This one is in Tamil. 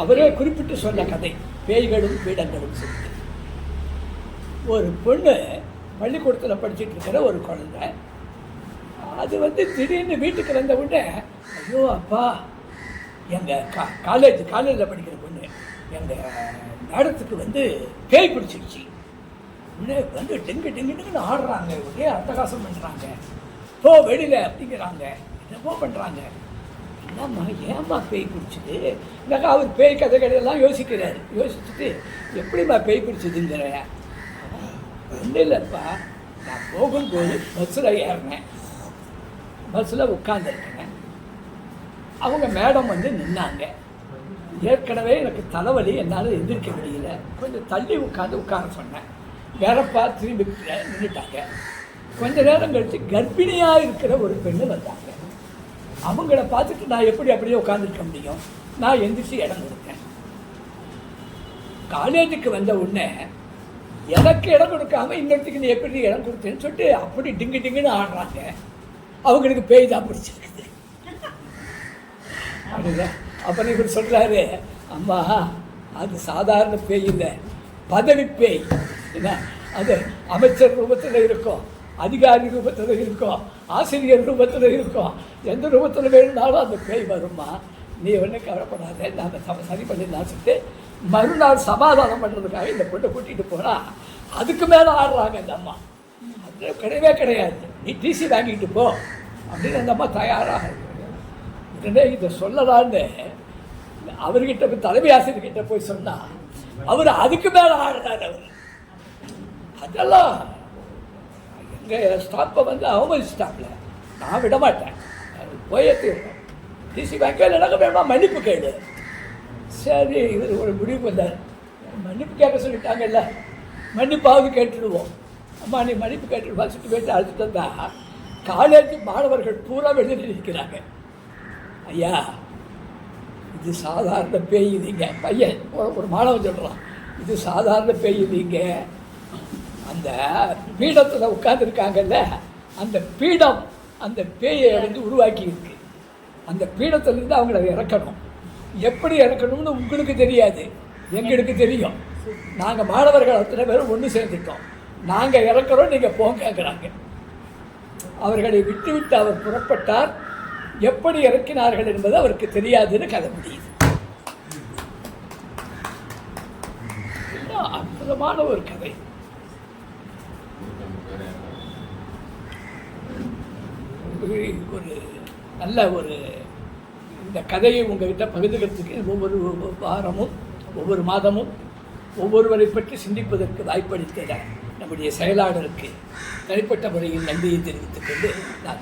அவரே குறிப்பிட்டு சொன்ன கதை. பேய்களும் பீடங்களும் சொல்லிட்டு ஒரு பொண்ணு பள்ளிக்கூடத்தில் படிச்சுட்டு இருக்கிற ஒரு குழந்தை. அது வந்து திடீர்னு வீட்டுக்கு வந்த உடனே ஐயோ அப்பா எங்கள் கா காலேஜ் காலேஜில் படிக்கிற பொண்ணு எங்கள் மேடத்துக்கு வந்து பேய் பிடிச்சிருச்சு. உடனே வந்து டெங்கு டெங்கு டெங்குன்னு ஆடுறாங்க. ஒரே அட்டகாசம் பண்ணுறாங்க போ வெளியில் அப்படிங்கிறாங்க. என்னமோ பண்ணுறாங்க என்னம்மா ஏம்மா பேய் பிடிச்சிது? எனக்கு அவர் பேய் கதை கதையெல்லாம் யோசிக்கிறாரு. யோசிச்சுட்டு எப்படிம்மா பேய் பிடிச்சதுங்கிற? ஒன்றும் இல்லைப்பா. நான் போகும்போது பஸ்ஸில் ஏறினேன். பஸ்ஸில் உட்காந்துருக்கேன் அவங்க மேடம் வந்து நின்னாங்க. ஏற்கனவே எனக்கு தலைவலி என்னால் எந்திரிக்க முடியல. கொஞ்சம் தள்ளி உட்காந்து உட்கார சொன்னேன். வேறப்பா திரும்பி நின்றுட்டாங்க கொஞ்ச நேரம் கழித்து கர்ப்பிணியாக இருக்கிற ஒரு பெண்ணு வந்தாங்க. அவங்கள பார்த்துட்டு நான் எப்படி அப்படியே உட்காந்துருக்க முடியும்? நான் எந்திரிச்சு இடம் கொடுத்தேன். காலேஜுக்கு வந்த உடனே எனக்கு இடம் கொடுக்காம இன்னொருத்துக்கு நீ எப்படி இடம் கொடுத்தேன்னு சொல்லிட்டு அப்படி டிங்கு டிங்குன்னு ஆடுறாங்க. அவங்களுக்கு பேய் தான் பிடிச்சிருக்குது. அப்படிதான் அப்புறம் இவர் சொல்கிறாரு அம்மா அது சாதாரண பேய் இல்லை. பதவி பேய். என்ன? அது அமைச்சர் ரூபத்தில் இருக்கும். அதிகாரி ரூபத்தில் இருக்கும் ஆசிரியர் ரூபத்தில் இருக்கும். எந்த ரூபத்தில் வேணும்னாலும் அந்த பேய் வருமா? நீ ஒன்றும் கவலைப்படாத நாங்கள் சம சரி பண்ணிடலாம். சொல்லிட்டு மறுநாள் சமாதானம் பண்ணுறதுக்காக இந்த பொண்ணை கூட்டிகிட்டு போனால் அதுக்கு மேலே ஆடுறாங்க இந்த அம்மா. அது கிடையவே கிடையாது. நீ டிசி வாங்கிட்டு போ. அப்படின்னு அந்த அம்மா தயாராக இருக்கு. உடனே இதை சொல்லலான்னு அவர்கிட்ட போய் தலைமை ஆசிரியர்கிட்ட போய் சொன்னால் அவர் அதுக்கு மேலே ஆடுறாரு அவர். அதெல்லாம் ஸ்டாப்பை வந்து அவமதிச்சிட்டாப்ல. நான் விட மாட்டேன். அது போயே தீரும். டிசி பேங்க்கில் நடக்க வேணுமா மன்னிப்பு கேடு சரி இவர் ஒரு முடிவு வந்தார். மன்னிப்பு கேட்க சொல்லிட்டாங்கல்ல. மன்னிப்பாவது கேட்டுடுவோம். அம்மா நீ மன்னிப்பு கேட்டு வச்சுட்டு போயிட்டு அழைச்சிட்டு வந்தா காலேஜ் மாணவர்கள் பூரா வெளியில் நிற்கிறாங்க. ஐயா இது சாதாரண பேய் இல்லைங்க பையன் ஒரு- ஒரு மாணவன் சொல்கிறான் இது சாதாரண பேய் இல்லைங்க அந்த பீடத்தில் உட்காந்துருக்காங்கல்ல அந்த பீடம் அந்த பேயை வந்து உருவாக்கி இருக்கு. அந்த பீடத்திலிருந்து அவங்கள இறக்கணும். எப்படி இறக்கணும்னு உங்களுக்கு தெரியாது எங்களுக்கு தெரியும். நாங்கள் மாணவர்கள் அத்தனை பேரும் ஒன்று சேர்ந்துட்டோம். நாங்கள் இறக்குறோம் நீங்கள் போங்கிறாங்க அவர்களை விட்டுவிட்டு அவர் புறப்பட்டார். எப்படி இறக்கினார்கள் என்பது அவருக்கு தெரியாதுன்னு கதை முடியுது. அற்புதமான ஒரு கதை. ஒரு நல்ல ஒரு இந்த கதையை உங்கள்கிட்ட பகிர்ந்துக்கிறதுக்கு ஒவ்வொரு வாரமும் ஒவ்வொரு மாதமும் ஒவ்வொருவரை பற்றி சிந்திப்பதற்கு வாய்ப்பளித்த நம்முடைய செயலாளருக்கு தனிப்பட்ட முறையில் நன்றியை தெரிவித்துக் கொண்டு நான்